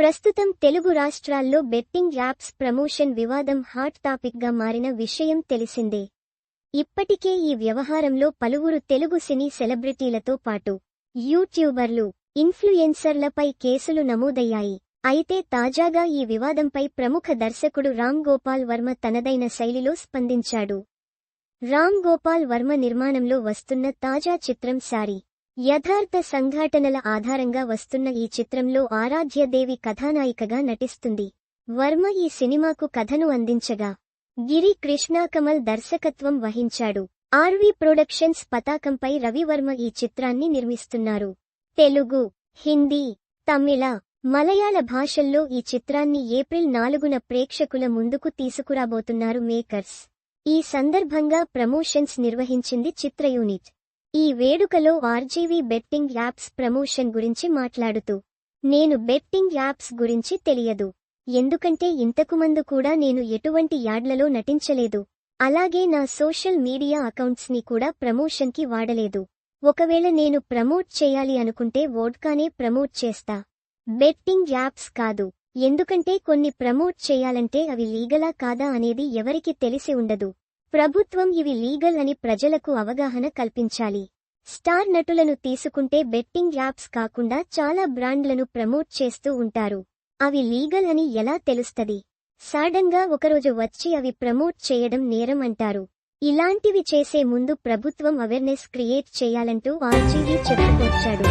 ప్రస్తుతం తెలుగు రాష్ట్రాల్లో betting apps promotion వివాదం హాట్ టాపిక్గా మారిన విషయం తెలిసిందే. ఇప్పటికే ఈ వ్యవహారంలో పలువురు తెలుగు సినీ సెలబ్రిటీలతో పాటు యూట్యూబర్లు ఇన్ఫ్లుయెన్సర్లపై కేసులు నమోదయ్యాయి. అయితే తాజాగా ఈ వివాదంపై ప్రముఖ దర్శకుడు రామ్ గోపాల్ వర్మ తనదైన శైలిలో స్పందించాడు. రామ్ గోపాల్ వర్మ నిర్మాణంలో వస్తున్న తాజా చిత్రం శారీ. యథార్థ సంఘటనల ఆధారంగా వస్తున్న ఈ చిత్రంలో ఆరాధ్యదేవి కథానాయికగా నటిస్తుంది. వర్మ ఈ సినిమాకు కథను అందించగా గిరి కృష్ణాకమల్ దర్శకత్వం వహించాడు. ఆర్వి ప్రొడక్షన్స్ పతాకంపై రవివర్మ ఈ చిత్రాన్ని నిర్మిస్తున్నారు. తెలుగు హిందీ తమిళ మలయాళ భాషల్లో ఈ చిత్రాన్ని ఏప్రిల్ నాలుగున ప్రేక్షకుల ముందుకు తీసుకురాబోతున్నారు మేకర్స్. ఈ సందర్భంగా ప్రమోషన్స్ నిర్వహించింది చిత్ర యూనిట్. ఈ వేడుకలో ఆర్జీవీ బెట్టింగ్ యాప్స్ ప్రమోషన్ గురించి మాట్లాడుతూ నేను బెట్టింగ్ యాప్స్ గురించి తెలియదు. ఎందుకంటే ఇంతకుమందు కూడా నేను ఎటువంటి యాడ్లలో నటించలేదు. అలాగే నా సోషల్ మీడియా అకౌంట్స్ని కూడా ప్రమోషన్కి వాడలేదు. ఒకవేళ నేను ప్రమోట్ చేయాలి అనుకుంటే వోడ్కానే ప్రమోట్ చేస్తా. బెట్టింగ్ యాప్స్ కాదు. ఎందుకంటే కొన్ని ప్రమోట్ చేయాలంటే అవి లీగలా కాదా అనేది ఎవరికి తెలిసి ఉండదు. ప్రభుత్వం ఇవి లీగల్ అని ప్రజలకు అవగాహన కల్పించాలి. స్టార్ నటులను తీసుకుంటే బెట్టింగ్ యాప్స్ కాకుండా చాలా బ్రాండ్లను ప్రమోట్ చేస్తూ ఉంటారు. అవి లీగల్ అని ఎలా తెలుస్తది? సడన్గా ఒకరోజు వచ్చి అవి ప్రమోట్ చేయడం నేరం అంటారు. ఇలాంటివి చేసే ముందు ప్రభుత్వం అవేర్నెస్ క్రియేట్ చేయాలంటూ ఆర్జీవీ చెప్పుకొచ్చాడు.